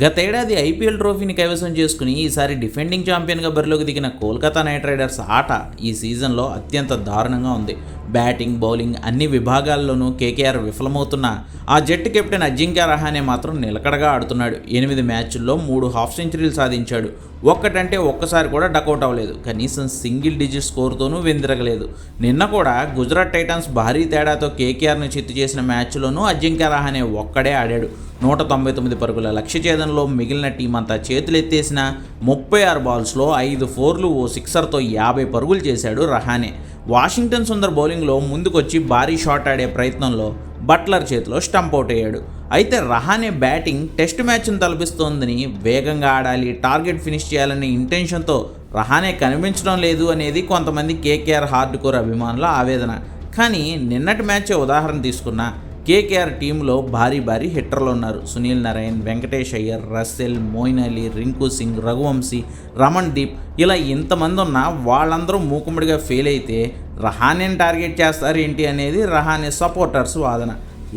గతేడాది ఐపీఎల్ ట్రోఫీని కైవసం చేసుకుని ఈసారి డిఫెండింగ్ ఛాంపియన్గా బరిలోకి దిగిన కోల్కతా నైట్ రైడర్స్ ఆట ఈ సీజన్లో అత్యంత దారుణంగా ఉంది. బ్యాటింగ్ బౌలింగ్ అన్ని విభాగాల్లోనూ కేకేఆర్ విఫలమవుతున్న ఆ జట్టు కెప్టెన్ అజింక్య రహానే మాత్రం నిలకడగా ఆడుతున్నాడు. ఎనిమిది మ్యాచ్ల్లో మూడు హాఫ్ సెంచరీలు సాధించాడు. ఒక్కటంటే ఒక్కసారి కూడా డకౌట్ అవ్వలేదు. కనీసం సింగిల్ డిజిట్ స్కోర్తోనూ వెందిరగలేదు. నిన్న కూడా గుజరాత్ టైటాన్స్ భారీ తేడాతో కేకేఆర్ను చిత్తు చేసిన మ్యాచ్లోనూ అజింక్య రహానే ఒక్కడే ఆడాడు. నూట తొంభై తొమ్మిది పరుగుల లక్ష్య ఛేదంలో మిగిలిన టీం అంతా చేతులెత్తేసిన ముప్పై ఆరు బాల్స్లో ఐదు ఫోర్లు ఓ సిక్సర్తో యాభై పరుగులు చేశాడు రహానే. వాషింగ్టన్ సుందర్ బౌలింగ్లో ముందుకొచ్చి భారీ షాట్ ఆడే ప్రయత్నంలో బట్లర్ చేతిలో స్టంప్ అవుట్ అయ్యాడు. అయితే రహానే బ్యాటింగ్ టెస్ట్ మ్యాచ్ను తలపిస్తోందని వేగంగా ఆడాలి టార్గెట్ ఫినిష్ చేయాలనే ఇంటెన్షన్తో రహానే కనిపించడం లేదు అనేది కొంతమంది కేకేఆర్ హార్డ్ కోర్ అభిమానుల ఆవేదన. కానీ నిన్నటి మ్యాచ్ ఉదాహరణ తీసుకున్నా కేకేఆర్ టీంలో భారీ భారీ హిట్టర్లు ఉన్నారు. సునీల్ నారాయణ్ వెంకటేష్ అయ్యర్ రస్సెల్ మోయిన్ అలీ రింకు సింగ్ రఘువంశీ రమణ్ దీప్ ఇలా ఇంతమంది ఉన్నా వాళ్ళందరూ మూకుమ్మడిగా ఫెయిల్ అయితే రహానేని టార్గెట్ చేస్తారేంటి అనేది రహానే సపోర్టర్స్ వాదన.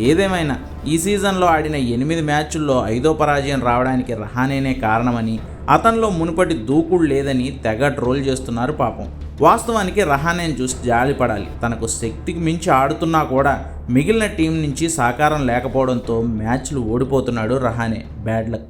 ఏదేమైనా ఈ సీజన్లో ఆడిన ఎనిమిది మ్యాచ్ల్లో ఐదో పరాజయం రావడానికి రహానేనే కారణమని అతనిలో మునుపటి దూకుడు లేదని తెగ ట్రోల్ చేస్తున్నారు పాపం. వాస్తవానికి రహానేని చూసి జాలిపడాలి తనకు శక్తికి మించి ఆడుతున్నా కూడా మిగిలిన టీం నుంచి సహకారం లేకపోవడంతో మ్యాచ్లు ఓడిపోతున్నాడు Rahane bad luck